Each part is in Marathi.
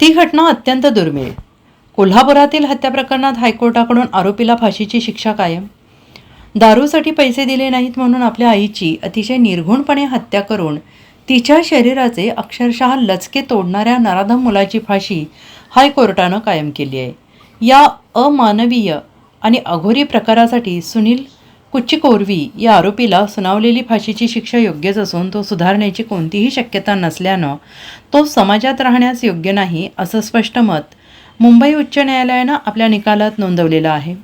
ती घटना अत्यंत दुर्मिळ. कोल्हापुरातील हत्या प्रकरणात हायकोर्टाकडून आरोपीला फाशीची शिक्षा कायम. दारूसाठी पैसे दिले नाहीत म्हणून आपल्या आईची अतिशय निर्घुणपणे हत्या करून तिच्या शरीराचे अक्षरशः लचके तोडणाऱ्या नराधम मुलाची फाशी हायकोर्टानं कायम केली आहे. या अमानवीय आणि अघोरी प्रकारासाठी सुनील कुच्चिकोर्वी या आरोपीला सुनावलेली फाशीची शिक्षा योग्यच असून तो सुधारण्याची कोणतीही शक्यता नसल्यानं तो समाजात राहण्यास योग्य नाही असं स्पष्ट मत मुंबई उच्च न्यायालयानं आपल्या निकालात नोंदवलेलं आहे.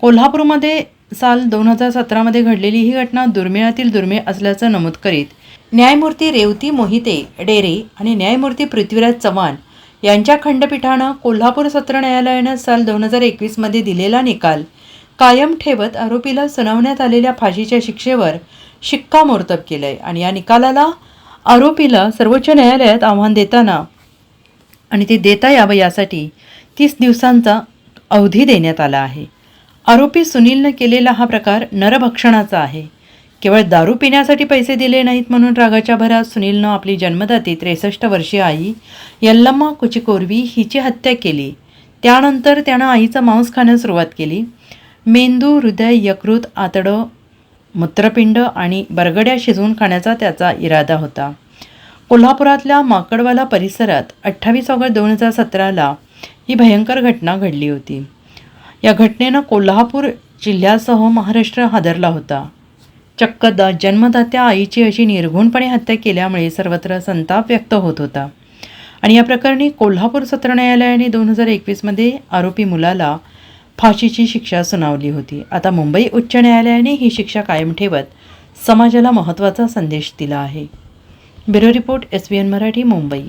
कोल्हापूरमध्ये साल दोन हजार सतरामध्ये घडलेली ही घटना दुर्मिळातील दुर्मिळ असल्याचं नमूद करीत न्यायमूर्ती रेवती मोहिते डेरे आणि न्यायमूर्ती पृथ्वीराज चव्हाण यांच्या खंडपीठानं कोल्हापूर सत्र न्यायालयानं साल दोन हजार एकवीसमध्ये दिलेला निकाल कायम ठेवत आरोपीला सुनावण्यात आलेल्या फाशीच्या शिक्षेवर शिक्कामोर्तब केलं आहे आणि या निकालाला आरोपीला सर्वोच्च न्यायालयात आव्हान देताना आणि ते देता यावं यासाठी तीस दिवसांचा अवधी देण्यात आला आहे. आरोपी सुनीलनं केलेला हा प्रकार नरभक्षणाचा आहे. केवळ दारू पिण्यासाठी पैसे दिले नाहीत म्हणून रागाच्या भरात सुनीलनं आपली जन्मदाती त्रेसष्ट वर्षीय आई यल्लम्मा कुचिकोरवी हिची हत्या केली. त्यानंतर त्यानं आईचं मांस खाण्यास सुरुवात केली. मेंदू हृदय यकृत आतडं मूत्रपिंड आणि बरगड्या शिजवून खाण्याचा त्याचा इरादा होता. कोल्हापुरातल्या माकडवाला परिसरात अठ्ठावीस ऑगस्ट दोन हजार सतराला ही भयंकर घटना घडली होती. या घटनेनं कोल्हापूर जिल्ह्यासह महाराष्ट्र हादरला होता. चक्क द जन्मदात्या आईची अशी निर्घुणपणे हत्या केल्यामुळे सर्वत्र संताप व्यक्त होत होता. आणि या प्रकरणी कोल्हापूर सत्र न्यायालयाने दोन हजार एकवीसमध्ये आरोपी मुलाला फाशीची शिक्षा सुनावली होती. आता मुंबई उच्च न्यायालयाने ही शिक्षा कायम ठेवत समाजाला महत्त्वाचा संदेश दिला आहे. Bureau report S B N Marathi Mumbai.